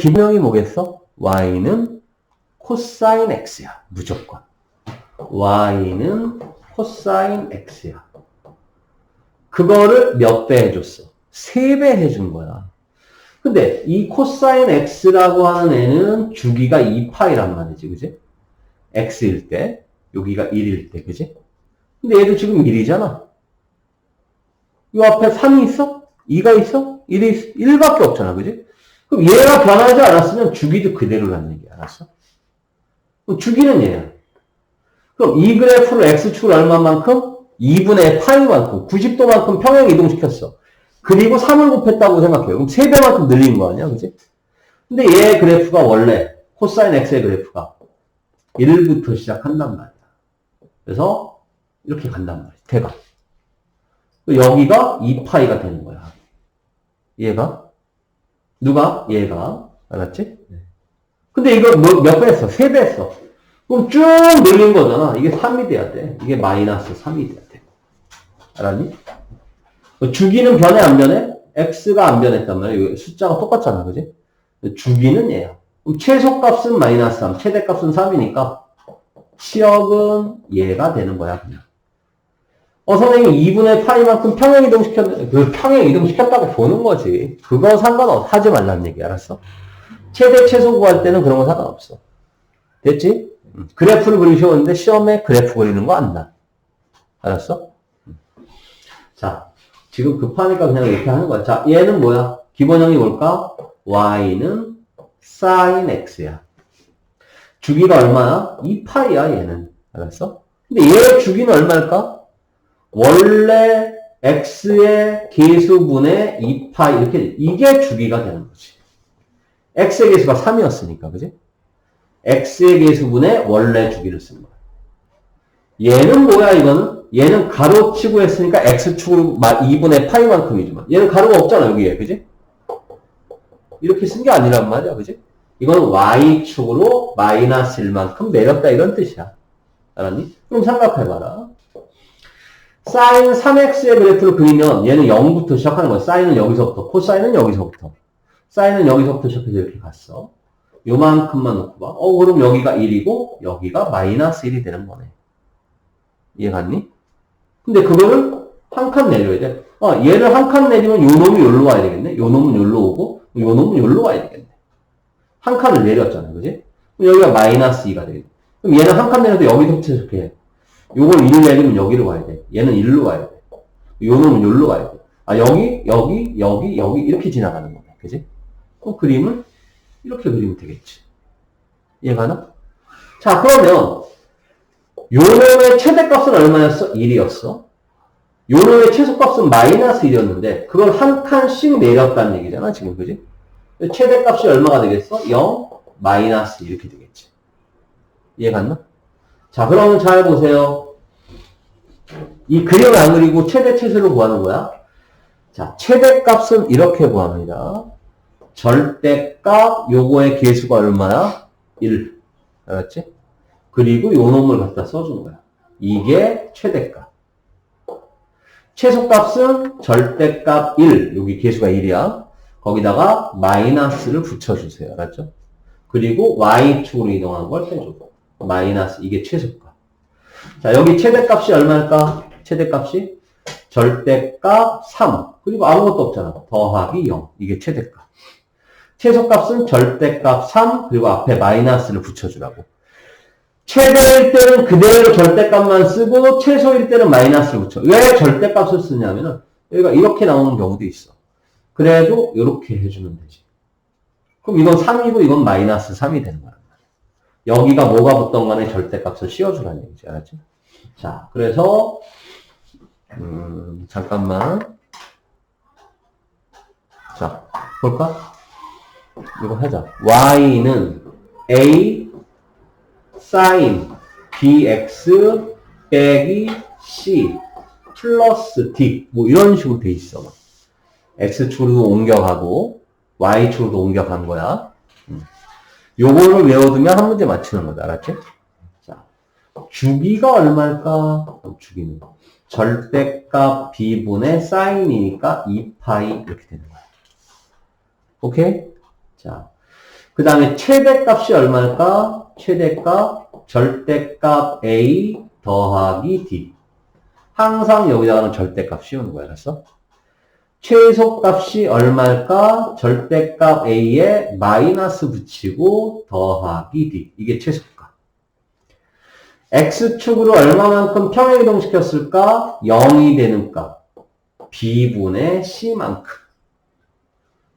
기본형이 뭐겠어? y는 코사인 x야. 무조건. y는 코사인 x야. 그거를 몇 배 해줬어? 세 배 해준 거야. 근데 이 코사인 x라고 하는 애는 주기가 2파이란 말이지, 그지? x일 때, 여기가 1일 때, 그지? 근데 얘도 지금 1이잖아. 이 앞에 3이 있어? 2가 있어? 1이 있어? 1밖에 없잖아, 그지? 그럼 얘가 변하지 않았으면 주기도 그대로라는 얘기 알았어? 그럼 주기는 얘야. 그럼 이 그래프를 x축을 얼마만큼? 2분의 파이만큼, 90도만큼 평행 이동시켰어. 그리고 3을 곱했다고 생각해요. 그럼 3배만큼 늘린 거 아니야, 그지? 근데 얘 그래프가 원래 코사인 x의 그래프가 1부터 시작한단 말이야. 그래서 이렇게 간단 말이야. 대각. 여기가 2파이가 되는 거야. 얘가? 누가? 얘가. 알았지? 근데 이거 뭐, 몇배 했어? 3배 했어. 그럼 쭉 늘린 거잖아. 이게 3이 돼야 돼. 이게 마이너스 3이 돼야 돼. 알았니? 주기는 변해, 안 변해? x가 안 변했단 말이야. 숫자가 똑같잖아. 그지? 주기는 얘야. 그럼 최소값은 마이너스 3, 최대값은 3이니까 치역은 얘가 되는 거야, 그냥. 어, 선생님 2분의 파이만큼 평행 이동시켰, 그 평행 이동시켰다고 보는 거지. 그거 상관없, 하지 말라는 얘기, 알았어? 최대 최소 구할 때는 그런 거 상관없어. 됐지? 음. 그래프를 그리기 쉬웠는데 시험에 그래프 그리는 거 안 나. 알았어? 음. 자, 지금 급하니까 그냥 이렇게 하는 거야. 자, 얘는 뭐야? 기본형이 뭘까? y는 sin x야. 주기가 얼마야? 2파이야, 얘는. 알았어? 근데 얘 주기는 얼마일까? 원래 x의 계수분의 2파이, 이렇게, 이게 주기가 되는 거지. x의 계수가 3이었으니까, 그지? x의 계수분의 원래 주기를 쓰는 거야. 얘는 뭐야, 이거는? 얘는 가로치고 했으니까 x축으로 2분의 파이만큼이지만. 얘는 가로가 없잖아, 여기에. 그지? 이렇게 쓴 게 아니란 말이야. 그지? 이건 y축으로 마이너스 1만큼 내렸다 이런 뜻이야. 알았니? 그럼 생각해봐라. 사인 3x의 그래프를 그리면 얘는 0부터 시작하는 거야. 사인은 여기서부터, 코사인은 여기서부터. 사인은 여기서부터 시작해서 이렇게 갔어. 요만큼만 놓고 봐. 어, 그럼 여기가 1이고 여기가 마이너스 1이 되는 거네. 이해 갔니? 근데 그거를 한 칸 내려야 돼. 어, 얘를 한 칸 내리면 요 놈이 여기로 와야 되겠네. 요 놈은 여기로 오고 요 놈은 여기로 와야 되겠네. 한 칸을 내렸잖아. 그지? 여기가 마이너스 2가 되겠네. 그럼 얘는 한 칸 내려도 여기서부터 이렇게 해. 요걸 1을 내리면 여기로 와야 돼. 얘는 1로 와야 돼. 요 놈은 여기로 와야 돼. 아, 여기, 여기, 여기, 여기 이렇게 지나가는 거야. 그지? 그럼 그림을 이렇게 그리면 되겠지. 이해가나? 자, 그러면 요 놈의 최대값은 얼마였어? 1이었어. 요 놈의 최소값은 마이너스 1이었는데 그걸 한 칸씩 내렸다는 얘기잖아. 지금 그지? 최대값이 얼마가 되겠어? 0, 마이너스 이렇게 되겠지. 이해갔나? 자, 그러면 잘 보세요. 이 그림을 안 그리고 최대 최소를 구하는 거야. 자, 최대값은 이렇게 구합니다. 절대값 요거의 계수가 얼마야? 1. 알았지? 그리고 요 놈을 갖다 써주는 거야. 이게 최대값. 최소값은 절대값 1. 여기 계수가 1이야. 거기다가 마이너스를 붙여주세요. 알았죠? 그리고 y축으로 이동한 걸 빼줘. 마이너스. 이게 최소값. 자, 여기 최대값이 얼마일까? 최대값이 절대값 3. 그리고 아무것도 없잖아. 더하기 0. 이게 최대값. 최소값은 절대값 3. 그리고 앞에 마이너스를 붙여주라고. 최대일 때는 그대로 절대값만 쓰고 최소일 때는 마이너스를 붙여. 왜 절대값을 쓰냐면은 여기가 이렇게 나오는 경우도 있어. 그래도 이렇게 해주면 되지. 그럼 이건 3이고 이건 마이너스 3이 되는 말이야. 여기가 뭐가 붙던 간에 절대값을 씌워주라는 얘기지. 알았지? 자, 그래서 음, 잠깐만. 자, 볼까? 이거 하자. y는 a sin bx 빼기 c 플러스 d 뭐 이런 식으로 돼 있어. x축으로도 옮겨가고 y축으로도 옮겨간 거야. 음. 요거를 외워두면 한 문제 맞추는 거다. 알았지? 자, 주기가 얼마일까? 주기는 절대값 b분의 사인이니까 2파이 이렇게 되는 거야. 오케이? 자, 그 다음에 최대값이 얼마일까? 최대값, 절대값 A 더하기 D. 항상 여기다가는 절대값 씌우는 거야, 알았어? 최소값이 얼마일까? 절대값 A에 마이너스 붙이고 더하기 D. 이게 최소값. X축으로 얼마만큼 평행 이동시켰을까? 0이 되는 값. B분의 C만큼.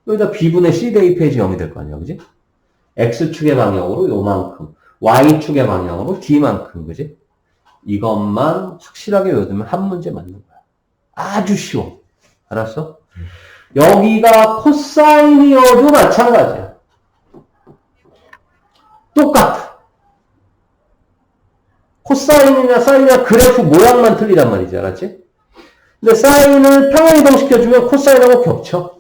여기다 B분의 C 대입해야지 0이 될 거 아니야, 그지? X축의 방향으로 요만큼. Y축의 방향으로 D만큼, 그지? 이것만 확실하게 외우면 한 문제 맞는 거야. 아주 쉬워. 알았어? 여기가 코사인이어도 마찬가지야. 똑같아. 코사인이나 사인이나 그래프 모양만 틀리단 말이지, 알았지? 근데 사인을 평행이동시켜주면 코사인하고 겹쳐.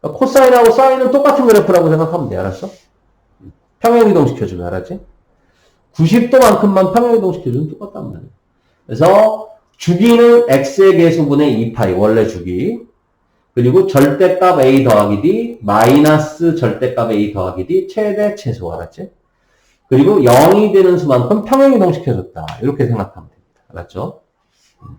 그러니까 코사인하고 사인은 똑같은 그래프라고 생각하면 돼, 알았어? 평행이동시켜주면, 알았지? 90도만큼만 평행이동시켜주면 똑같단 말이야. 그래서 주기는 x의 개수분의 2파이, 원래 주기. 그리고 절대값 a 더하기 d, 마이너스 절대값 a 더하기 d, 최대 최소, 알았지? 그리고 0이 되는 수만큼 평행이동시켜줬다. 이렇게 생각하면 됩니다. 알았죠? 음.